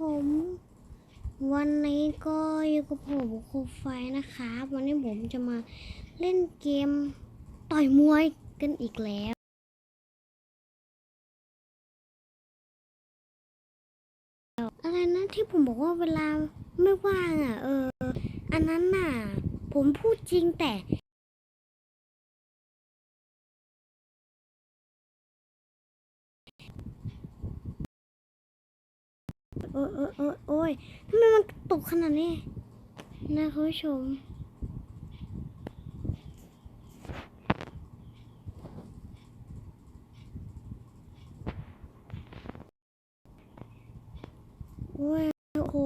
ผมวันนี้ก็อยู่กับผมโคไฟนะคะวันนี้ผมจะมาเล่นเกมต่อยมวยกันอีกแล้ว อะไรนะที่ผมบอกว่าเวลาไม่ว่างอะ เออ อันนั้นน่ะ ผมพูดจริงแต่ โอ้ยโอ้ยโอ้ยโอ้ยทำไมมันตกขนาดนี้ นะคุณผู้ชมโอ้ยโอ้โห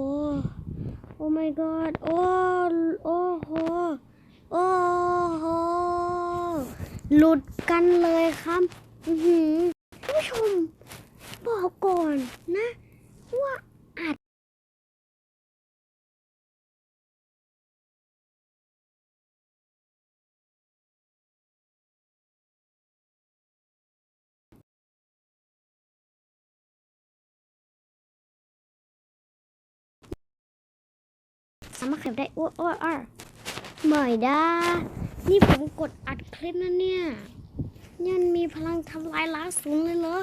โอ้ my god โอ้โอ้โหโอ้โหหลุดกันเลยครับ อือหือคุณผู้ชมบอกก่อนนะ สามารถเก็บได้โอ้ยโอ้ยอ้อไม่ได้นี่ผมกดอัดคลิปนะเนี่ยยันมีพลังทำลายล้างสูงเลยเหรอ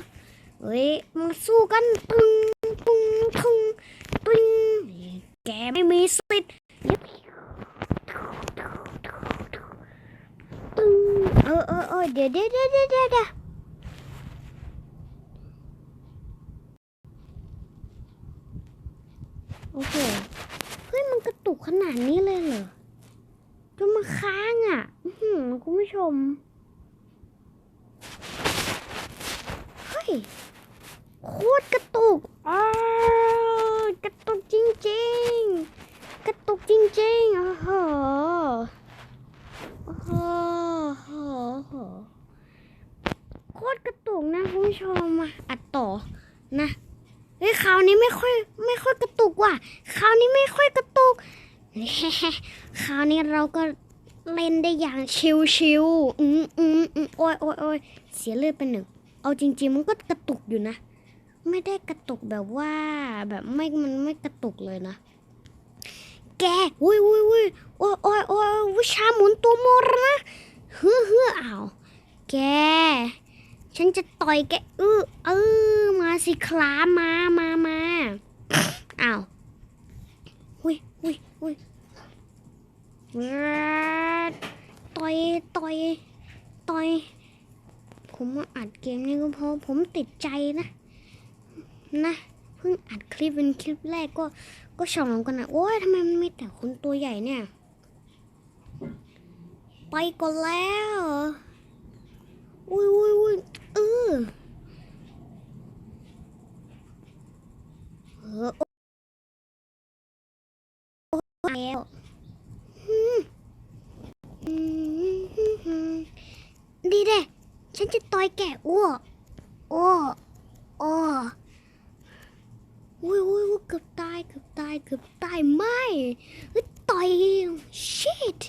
เฮ้ยมาสู้กันตึงตึงตึงตึงแกไม่มีสิทธิ์ตึงเออเออเออเดี๋ยวเดี๋ยวเดี๋ยวเดี๋ยวเดี๋ยวโอเค เฮ้ย มันกระตุกขนาดนี้เลยเหรอจนมาค้างอะ อื้อหือคุณผู้ ชม เฮ้ย โคตรกระตุกอ้ากระตุกจริงๆ กระตุกจริงๆอ้อโหโอ้โหโคตรกระตุกนะคุณผู้ชมมาอัดต่อนะเฮ้ยคราวนี้ไม่ค่อยไม่ค่อยกระตุกว่ะคราวนี้ไม่ค่อยกระตุกคราวนี้เราก็ เล่นได้อย่างชิวๆอืมอืมอืมโอ้ยโอ้ยโอ้ยเสียเลือดไปหนึ่ง เอาจริง ๆ มันก็กระตุกอยู่นะ ไม่ได้กระตุกแบบว่าแบบไม่ มันไม่กระตุกเลยนะ แกอุ้ยอุ้ยอุ้ยโอ้ยโอ้ยโอ้ยวิชาหมุนตัวมรนะเฮ้อเฮ้ออ้าวแก ฉันจะต่อยแกเออเออมาสิคลามามามาอ้าวอุ้ยอุ้ยอุ้ย อยต่อยต่อย ผมมาอัดเกมนี้ก็เพราะผมติดใจนะ นะเพิ่งอัดคลิปเป็นคลิปแรกก็ก็ฉลองกันนะโอ้ยทำไมมันมีแต่คนตัวใหญ่เนี่ย ไปก่อนแล้วอุ้ยอุ้ยอุ้ยเออเออโอ้โอ้แล้วอืมอืมอืมอืมดีเด้ฉันจะต่ อยแกอ้วอ้วอ้โอ้อุ้ยอุ้ยเกือบตายเกือบตายเกือบตายไม่ต่อย shit